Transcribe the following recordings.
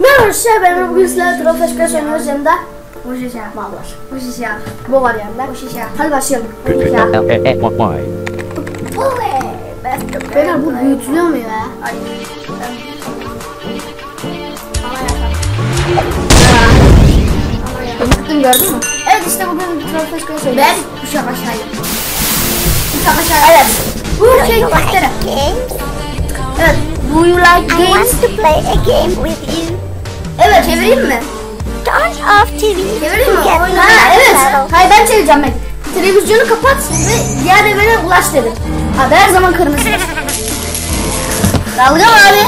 Merhaba arkadaşlar ben bugün sizlerle Trofes Crash oynuyoruz yanımda Boşuşa. mal var. Boşuşa. Bu var yanında. Boşuşa. Hadi başlayalım. Boşuşa. Why? Beyler bu büyütülüyor mu ya? Ay. Bıktım gördün mü? Evet işte bugün Crash oynuyoruz. Ben kuşak aşağıyım. Kuşak aşağı. Evet. Bu şey göstere. Evet. Do you like I games? want to play a game with you. Evet çevireyim mi? Turn off TV Çevireyim mi? Ha evet. Hayır ben çevireceğim ben. Televizyonu kapat ve diğer evine ulaş dedim. Abi her zaman kırmızı. Dalga mavi.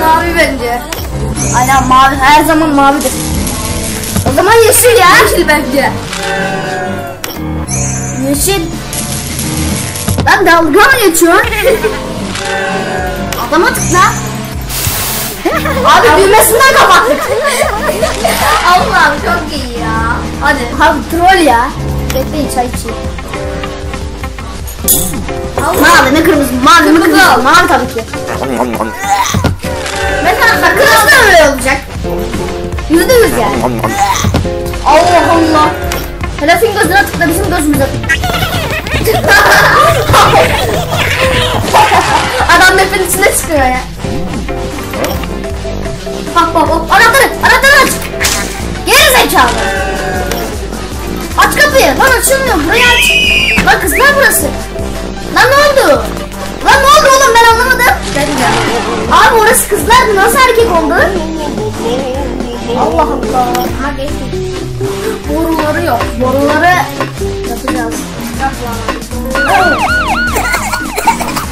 Mavi bence. Aynen mavi her zaman mavidir. O zaman yeşil ya. Yeşil bence. Yeşil. Lan dalga mı geçiyor? Adama tıkla. Abi düğmesinden kapattık. Allah'ım çok iyi ya. Hadi. Abi troll ya. Bekleyin çay içeyim. Mavi ne kırmızı? Mavi mi kırmızı? Mavi tabii ki. Mesela kırmızı kapıyı. Lan açılmıyor. Burayı aç. Lan kızlar burası. Lan ne oldu? Lan ne oldu oğlum ben anlamadım. Abi orası kızlardı. Nasıl erkek oldu? Allah Allah. Ha geçti. Boruları yok. Boruları yapacağız.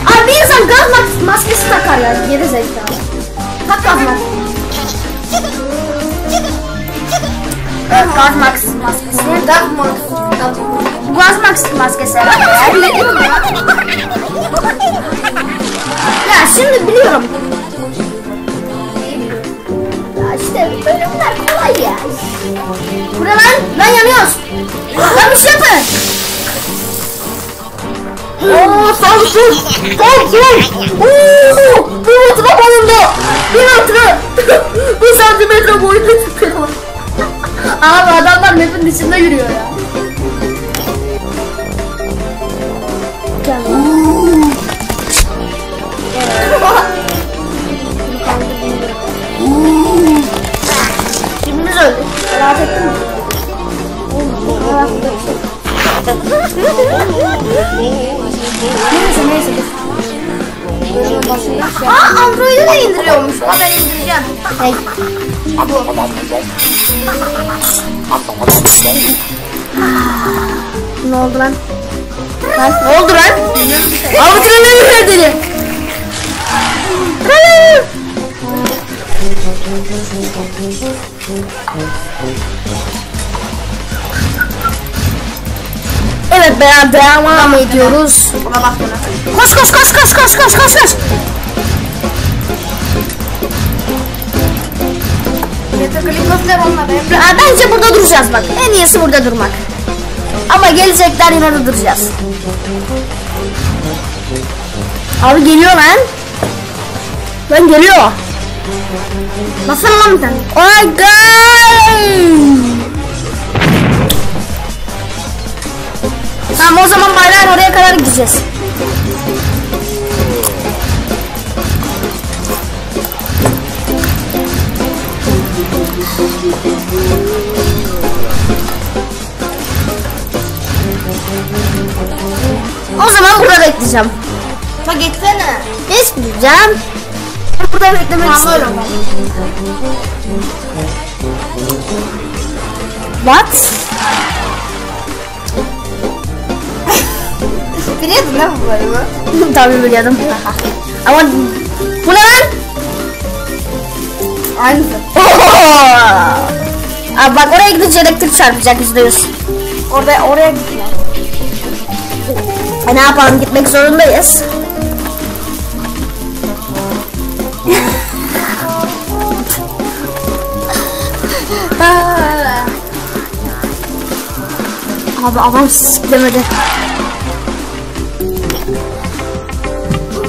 Abi bir insan gaz mas- maskesi takar ya. Geri zekalı. Tak gaz. Evet gaz maskesi. Gaz maskesi. Gaz maskesi herhalde. Ne diyorsun ya? Ya şimdi biliyorum. Ya kolay ya. Bu ne lan? Lan yanıyoruz. Lan bir şey yapın. Oo sağ ol. Sağ ol. Oo, bir metre boyunda. Bir metre. bir santimetre boyunda çıkıyor. Abi adamlar map'in dışında yürüyor ya. Neyse neyse Aa Android'i de indiriyormuş. Ha ben indireceğim. Hey. Ne oldu lan? Lan ne oldu lan? Abi treni yükledin. Evet beraber devam ediyoruz. Buna bak buna. Koş koş koş koş koş koş koş koş. Aa, Bence burada duracağız bak. En iyisi burada durmak. Ama gelecekler yine de duracağız. Abi geliyor lan. Lan geliyor. Basın lan bir tane. Oh my god. Gideceğiz. O zaman burada bekleyeceğim. Ha gitsene. Geçmeyeceğim. Burada beklemek Tamam istiyorum. What? Biliyordun değil mi bu bölümü? Tabii biliyordum. Ama bu ne lan? Aynısı. Abi bak oraya gidince elektrik çarpacak yüzde yüz. Orada oraya gittiler. E ne yapalım gitmek zorundayız. Abi adam siklemedi.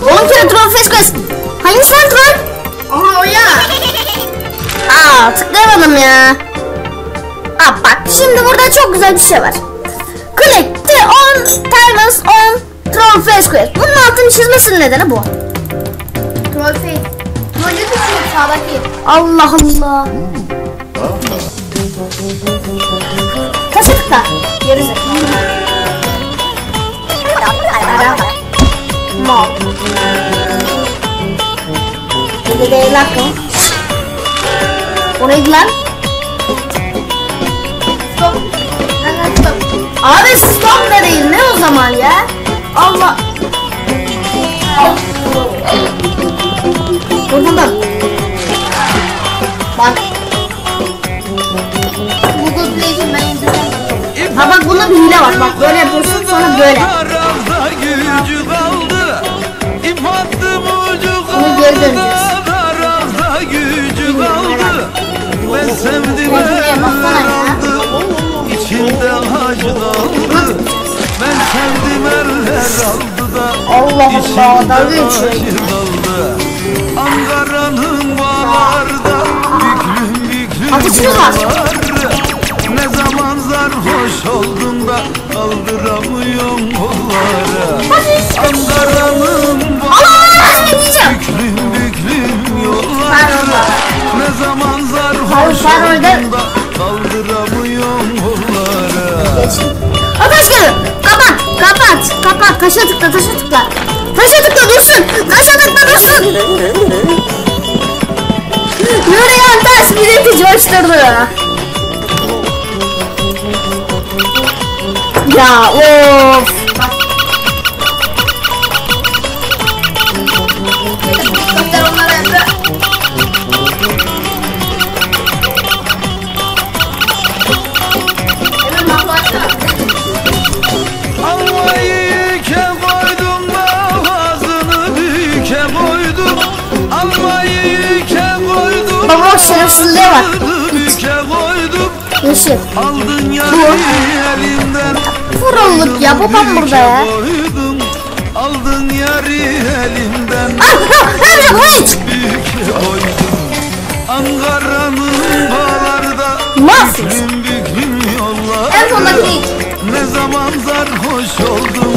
10 kere troll face quest. Hangisi lan troll? Aha o ya. Ya tıklayamadım ya. Aa bak şimdi burada çok güzel bir şey var. Click the on tiles on troll face quest. Bunun altını çizmesinin nedeni bu. Troll face. Trollü düşün sağdaki. Allah Allah. Kaça tıkla? Gerizekalı. De değil lan. Stop. Hemen stop. Abi stop da değil ne o zaman ya? Allah. Buradan. Bak. Google Play için ben indirdim. Ha bak bunda bir hile var. Bak böyle yapıyorsun sonra böyle. Bunu geri döneceğiz. Allah dalga geçiyor. Ankara'nın bağlarda büklüm büklüm yolları. Ne zaman sarhoş oldum da kaldıramıyorum kolları Ankara'nın diyeceğim? büklüm büklüm yolları Pardon. Ne zaman sarhoş oldum da kaldıramıyorum kolları Ateş geliyor. Kapat. Taşa tıkla, taşa tıkla. Taşa tıkla dursun. Taşa tıkla dursun. Yürüyen taş milleti coşturdu. Ya of. Şerefsizliğe bak. Yeşil. Bu. Fırınlık ya babam burada ya. Aldın yarı elimden Ah, ah, Ankara'nın bağlarda. Büklüm büklüm yollar En sondaki. Ne zaman sarhoş oldum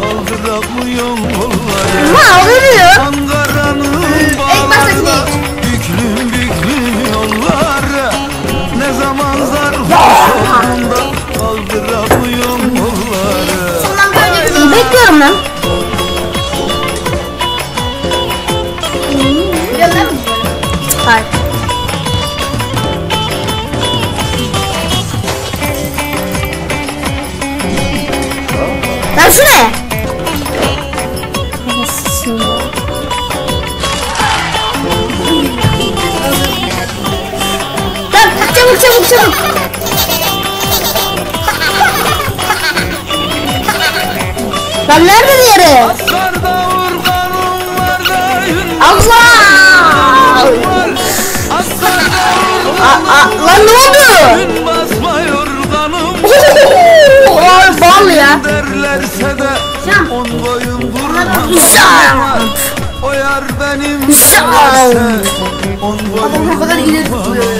Kaldıramıyorum kolları Ma ölüyor. Ankara'nın bağlarda Biliyorsun değil mi? Hayır. Lan şu ne? Lan çabuk çabuk çabuk. Lan nerede diğeri? Allah! lan ne oldu? Oy bal ya. derlerse On Adam o kadar ileri tutuyor ya.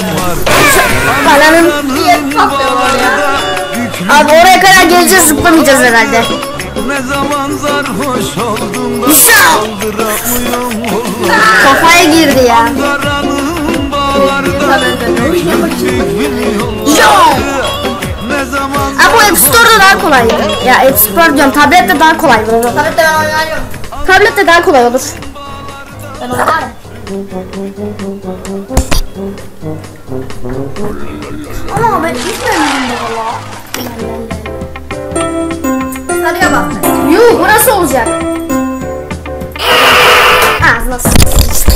Balanın Ankara'nın patlıyorlar ya. Abi oraya kadar geleceğiz zıplamayacağız herhalde. Ne zaman sarhoş oldum da kaldıramıyorum kolları Kafaya girdi ya. Ankara'nın bağlarda Ne zaman Ha bu App Store'da daha kolay. Ya App Store diyorum tablette daha kolay. Tabii ben oynarım. Tablette daha kolay olur. Ben oynarım. Ama ben hiç beğenmedim bu valla. Sarıya bak. Yuh bu nasıl olacak? Ağzına sıçtı.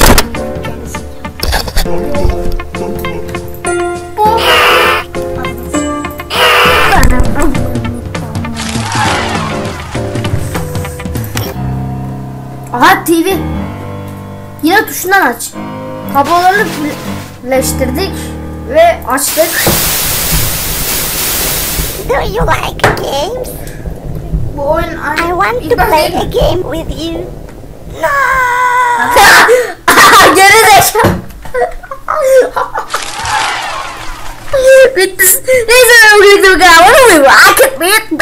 Aha TV. Yine tuşundan aç. Kabloları birleştirdik ve açtık. Do you like games? born I want to play a game with you. No! Get it! This is a rocket beat.